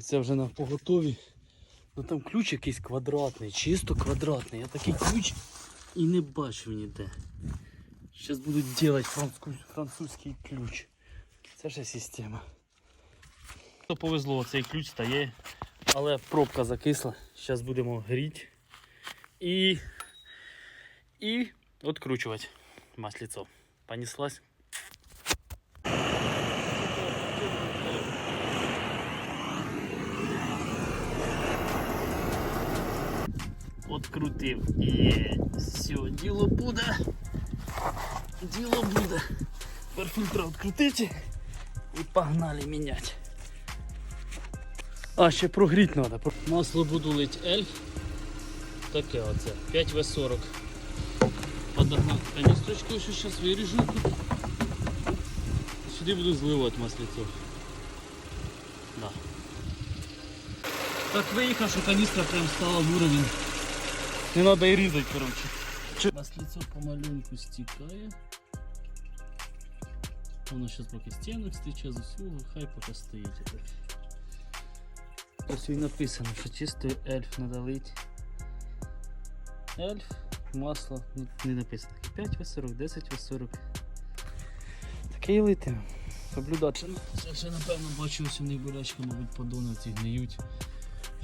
Це вже на поготові. Ну там ключ якийсь квадратний, чисто квадратний. Я такий ключ і не бачив ніде. Зараз будуть робити француз, французький ключ. Це ж система. То повезло, цей ключ стає, але пробка закисла. Зараз будемо гріти і, і відкручувати масліцо. Понеслась. Открутив. Є, все, діло буде. Діло буде. Тепер фільтра відкрутити і погнали міняти. А, ще прогріти треба. Масло буду лить Ельф. Таке оце. 5В40. Подогнав каністрочку, що зараз виріжу. Сюди буду зливати маслицо. Да. Так виїхав, що каністра прям стала в уровень. Не треба і різати, коротше. Маслицо помаленьку стікає. Воно зараз поки стінок стече з усього, хай поки стоїть. Ось і написано, що чистий ельф надо лить. Ельф, масло, не написано. 5 В40, 10 В40. Таке і лити. Соблюдати. Це вже напевно бачу, ось у них болячка, мабуть, подони ці гниють.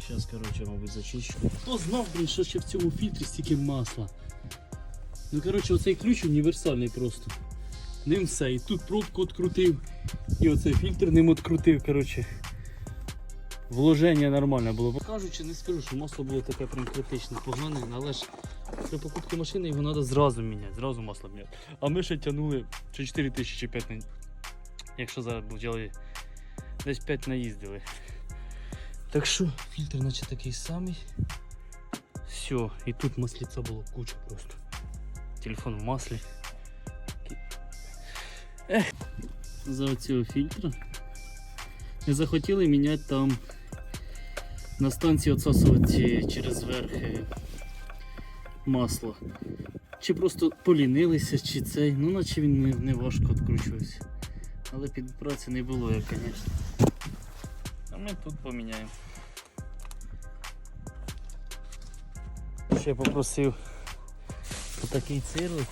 Зараз, коротше, мабуть, зачищу. Хто знав, блін, що ще в цьому фільтрі стільки масла. Ну, коротше, оцей ключ універсальний просто. Ним все. І тут пробку відкрутив, і оцей фільтр ним відкрутив. Коротше. Вложення нормальне було. Кажучи, не скажу, що масло було таке прям критичне, погане, але ж при покупці машини його треба зразу міняти, зразу масло міняти. А ми ще тягнули чи 4 тисячі чи 5 на... Якщо зараз взяли десь 5 наїздили. Так що фільтр наче такий самий. Все, і тут масліця було куча просто. Телефон в маслі. Ех. За цього фільтра не захотіли міняти там на станції відсосувати через верх е, масло. Чи просто полінилися, чи цей, ну наче він не, важко відкручувався. Але під праці не було, як, звісно. А ми тут поміняємо. Ще попросив отакий цирлик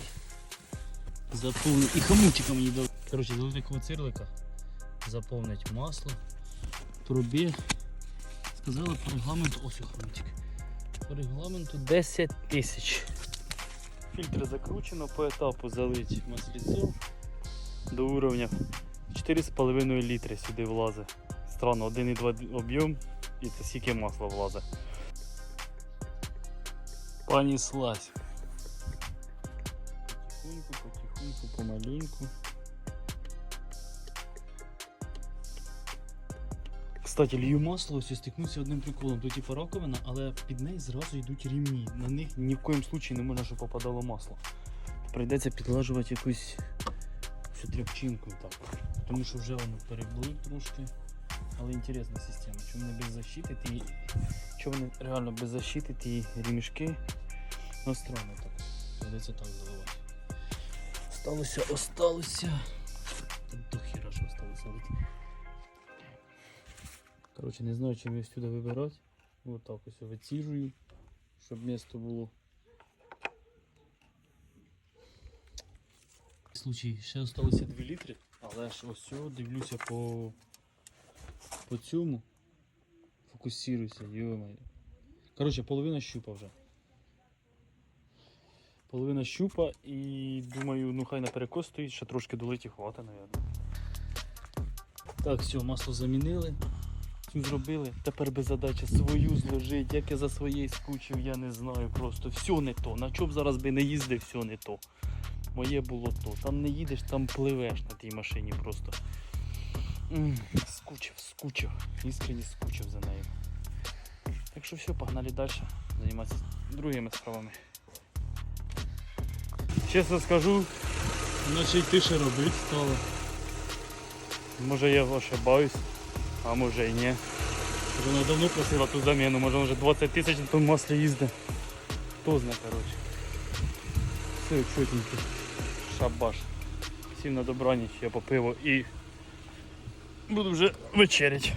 заповнити. І хомутика мені дали. Коротше, дали такого цирлика, заповнить масло, пробіг. Сказали по регламенту, ось хомутик. По регламенту 10 тисяч. Фільтр закручено, по етапу залить масліцо до уровня 4,5 літри сюди влазить. Странно, 1,2 об'єм і це стільки масла влазить. Понеслась. Потихоньку, потихоньку, помаленьку. Кстати, лью масло, стикнувся одним приколом. Тут типу раковина, але під неї зразу йдуть рівні. На них ні в коїм случаї не можна, щоб попадало масло. Прийдеться підлажувати якусь цю тряпчинку так. Тому що вже воно переблив трошки. Але інтересна система. Чому не без защити ті. Чому вони реально без защити ті ремішки? Ну странно так. Придеться так заливати. Осталося, осталося. Та до хіра що осталося. Коротше, не знаю, чим її сюди вибирати. Ось так ось виціжую, щоб місто було. В случай, ще залишилося 2 літри, але ж ось дивлюся по, по цьому. Фокусируйся, йо-моє. Коротше, половина щупа вже. Половина щупа і думаю, ну хай на перекос стоїть, ще трошки долиті хватить, мабуть. Так, все, масло замінили. Цю зробили. Тепер би задача свою зложити. Як я за своєю скучив, я не знаю. Просто все не то. На чому б зараз би не їздив, все не то. Моє було то. Там не їдеш, там пливеш на тій машині просто. Скучив, скучив. Іскренні скучив за нею. Так що все, погнали далі. Займатися другими справами. Чесно скажу, наче й тише робити стало. Може я ошибаюсь, а може і ні. Вона давно просила ту заміну, може вже 20 тисяч на тому маслі їздить. Хто знає, коротше. Все чотенько. Шабаш. Всім на добраніч, я попиво і буду вже вечерять.